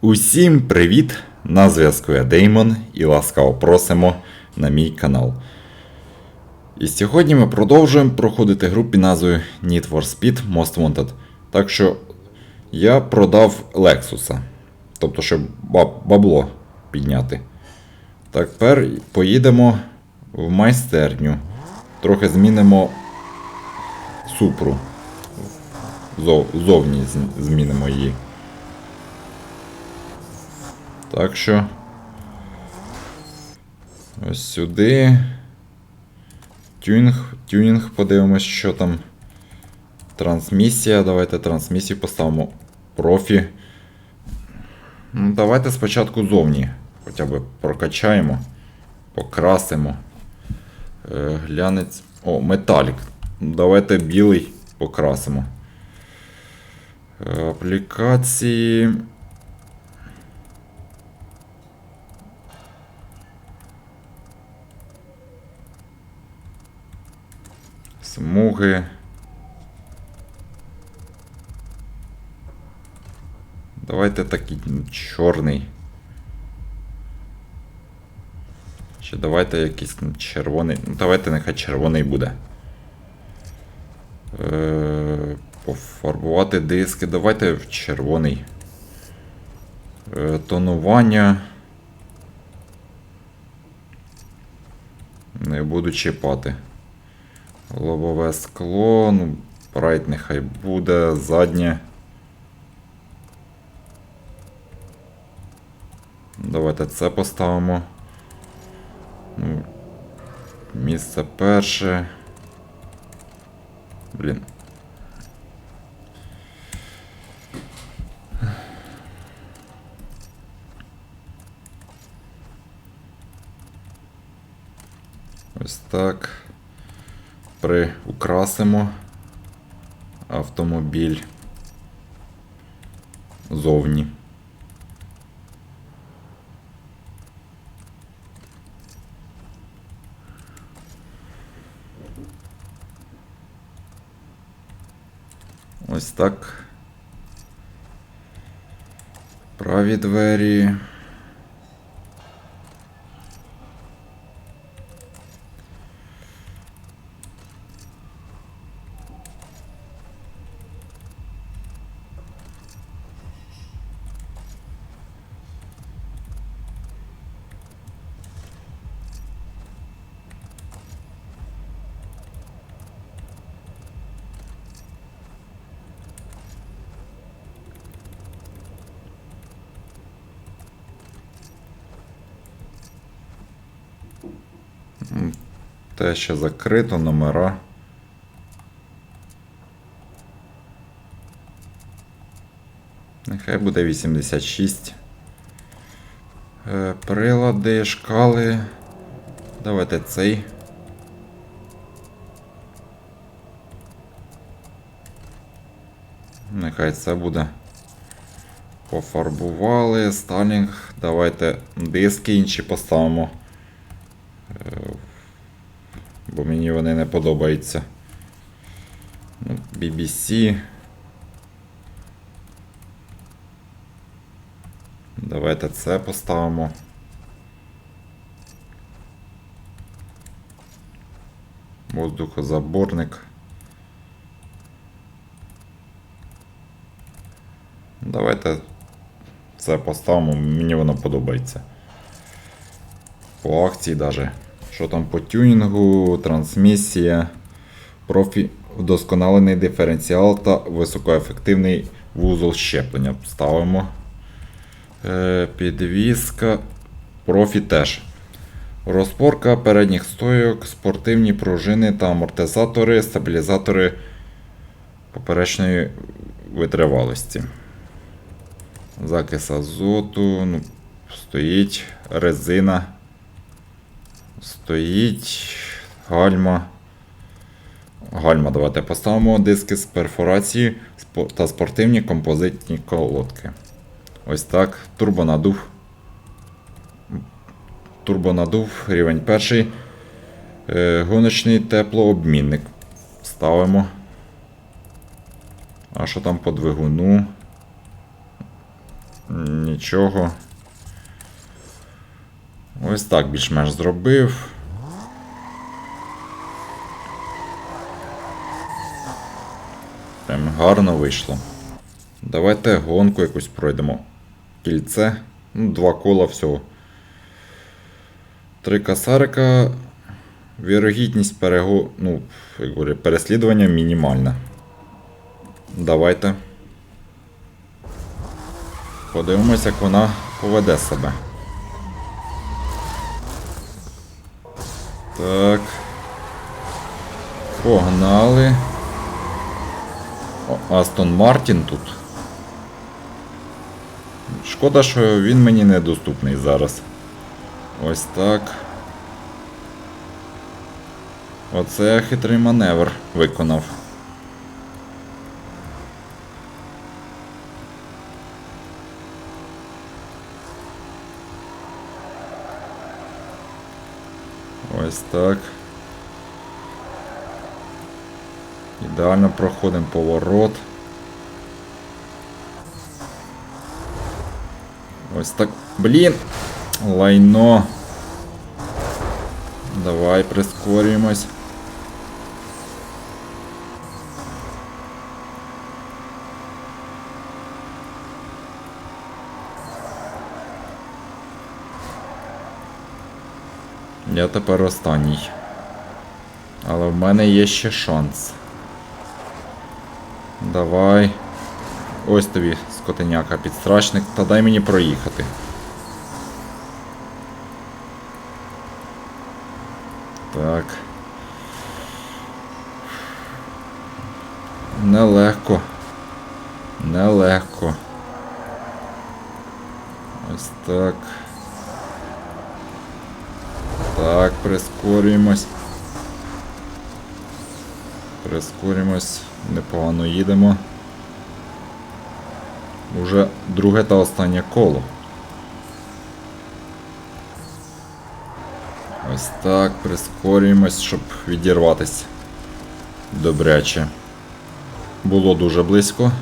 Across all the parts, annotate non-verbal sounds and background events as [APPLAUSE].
Усім привіт! На зв'язку я Деймон і ласкаво просимо на мій канал. І сьогодні ми продовжуємо проходити гру під назвою Need for Speed Most Wanted. Так що я продав Лексуса. Тобто, щоб баб- бабло підняти. Так, тепер поїдемо в майстерню. Трохи змінимо супру. Зов- Зовні змінимо її. Так що. Ось сюди. Тюнінг, тюнінг подивимось, що там. Трансмісія. Давайте трансмісію поставимо. Профі. Ну, давайте спочатку зовні. Хоча б прокачаємо. Покрасимо. Е, глянець. О, металік. Давайте білий покрасимо. Е, аплікації. Смуги. Давайте такий чорний. Чи давайте якийсь червоний. Ну, давайте нехай червоний буде. Е, пофарбувати диски. Давайте в червоний. Е, тонування. Не буду чіпати. Лобове скло, ну, прайд нехай буде, заднє. Давайте це поставимо. Ну, місце перше. Блін. Ось так. Приукрасимо автомобіль зовні. Ось так. Праві двері. Те ще закрито, номера. Нехай буде 86. Е, прилади, шкали. Давайте цей. Нехай це буде. Пофарбували, сталінг. Давайте диски інші поставимо. Бо мені вони не подобаються. Ну, BBC. Давайте це поставимо. Воздухозаборник. Давайте це поставимо, мені воно подобається. По акції даже. Що там по тюнінгу, трансмісія, профі, вдосконалений диференціал та високоефективний вузол щеплення. Ставимо. Е, підвіска. Профі теж. Розпорка передніх стойок, спортивні пружини та амортизатори, стабілізатори поперечної витривалості. Закис азоту, ну, стоїть резина. Стоїть гальма. Гальма давайте поставимо диски з перфорації та спортивні композитні колодки. Ось так. Турбонадув. Турбонадув, рівень перший. Е, гоночний теплообмінник. Ставимо. А що там по двигуну? Нічого. Ось так більш-менш зробив. Прям гарно вийшло. Давайте гонку якусь пройдемо. Кільце. Ну, два кола всього. Три касарика. Вірогідність перего... ну, як говорю, переслідування мінімальна. Давайте. Подивимось, як вона поведе себе. Так. Погнали. О, Астон Мартін тут. Шкода, що він мені недоступний зараз. Ось так. Оце хитрий маневр виконав. Ось так. Ідеально проходимо поворот. Ось так. Блін! Лайно. Давай прискорюємось. Я тепер останній. Але в мене є ще шанс. Давай. Ось тобі, скотеняка, підстрачник, та дай мені проїхати. Так. Нелегко. Нелегко. Ось так. Так, прискорюємось. Прискорюємось. Непогано їдемо. Уже друге та останнє коло. Ось так, прискорюємось, щоб відірватися. Добряче. Було дуже близько.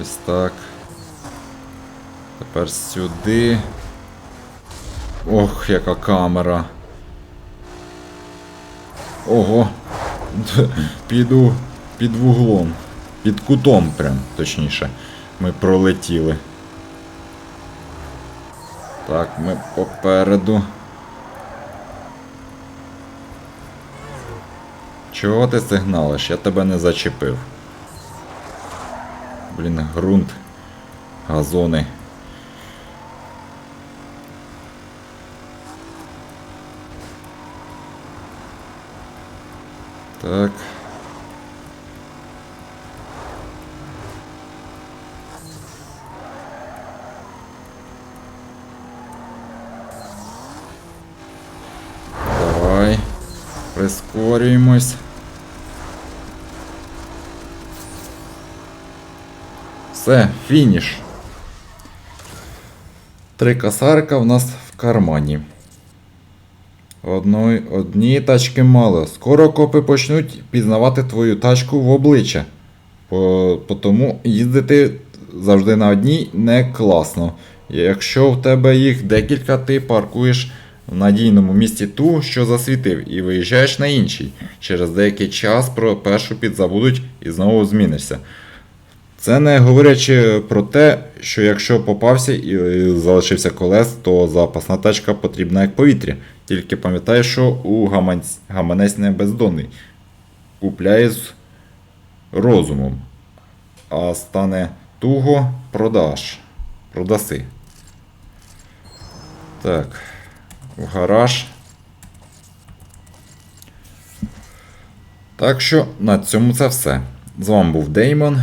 Ось так. Тепер сюди. Ох, яка камера. Ого. [LAUGHS] Піду під вуглом. Під кутом прям, точніше. Ми пролетіли. Так, ми попереду. Чого ти сигналиш? Я тебе не зачепив. Блін, ґрунт. Газони. Так. Давай. Прискорюємось. Все, фініш. Три касарика в нас в кармані. Одної, одні тачки мало. Скоро копи почнуть пізнавати твою тачку в обличчя. По, по тому їздити завжди на одній не класно. Якщо в тебе їх декілька, ти паркуєш в надійному місці ту, що засвітив, і виїжджаєш на інший. Через деякий час про першу підзабудуть і знову змінишся. Це не говорячи про те, що якщо попався і залишився колес, то запасна тачка потрібна як повітря. Тільки пам'ятай, що у гаманець, гаманець не бездонний. Купляє з розумом. А стане туго продаш. Продаси. Так. В гараж. Так що на цьому це все. З вами був Деймон.